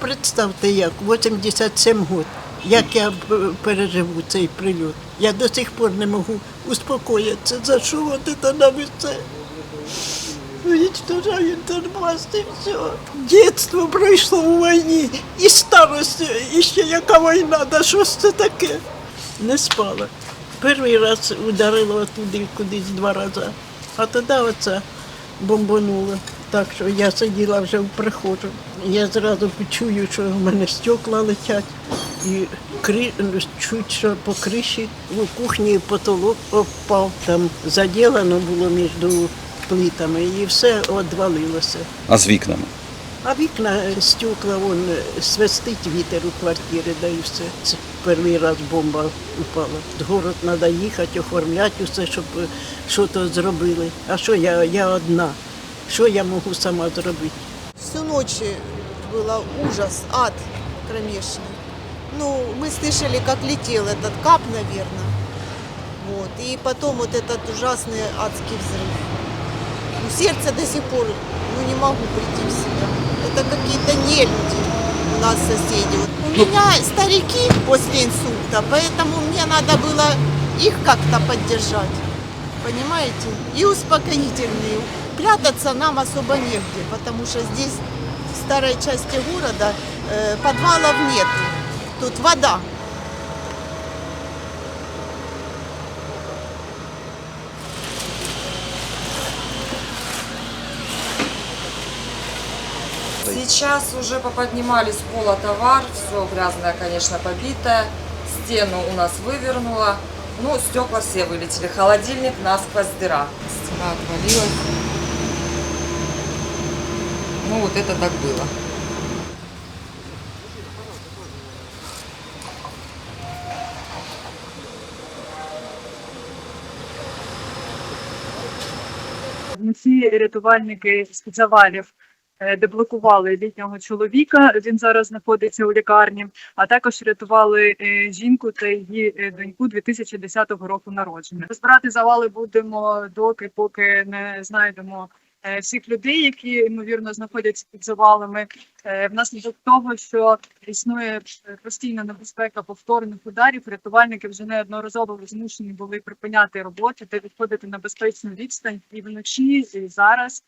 представте як, 87 років, як я переживу цей прильот. Я до сих пор не можу успокоїтися, за що от це нам і це. Уничтожають Донбас і все. Дітство пройшло у війні, і старость, і ще яка війна, да що ж це таке? Не спала. Перший раз ударило туди кудись два рази, а тоді оце бомбануло. Так що я сиділа вже в прихожу. Я зразу почую, що в мене стекла летять. І крі... чуть що по криші у кухні потолок опав. Там заділено було між плитами і все відвалилося. А з вікнами? А вікна, стекла, вон свистить вітер у квартирі, да і все. Це перший раз бомба упала. В город треба їхати, оформляти усе, щоб е, щось зробили. А що я, я одна? Що я можу сама зробити? Всю ночь было ужас, ад кромешный. Ну, мы слышали, как летел этот кап, наверное. Вот. И потом вот этот ужасный адский взрыв. Ну, сердце до сих пор, ну, не могу прийти в себя. Это какие-то нелюди у нас соседи. Вот У меня старики после инсульта, поэтому мне надо было их как-то поддержать. Понимаете? И успокоительные. Прятаться нам особо негде, потому что здесь, в старой части города, э, подвалов нет. Тут вода. Сейчас уже поподнимали с пола товар, все грязное, конечно, побитое. Стену у нас вывернуло. Ну, стекла все вылетели. Холодильник насквозь дыра. Стена отвалилась. Ну, вот это так было. Вночі рятувальники з завалів е, деблокували літнього чоловіка. Він зараз знаходиться у лікарні. А також рятували е, жінку та її е, доньку 2010 року народження. Розбирати завали будемо доки, поки не знайдемо. Е, Всіх людей, які ймовірно знаходяться під завалами, Е, внаслідок того, що існує е, постійна небезпека повторних ударів, рятувальники вже неодноразово змушені були припиняти роботу та відходити на безпечну відстань і вночі, і зараз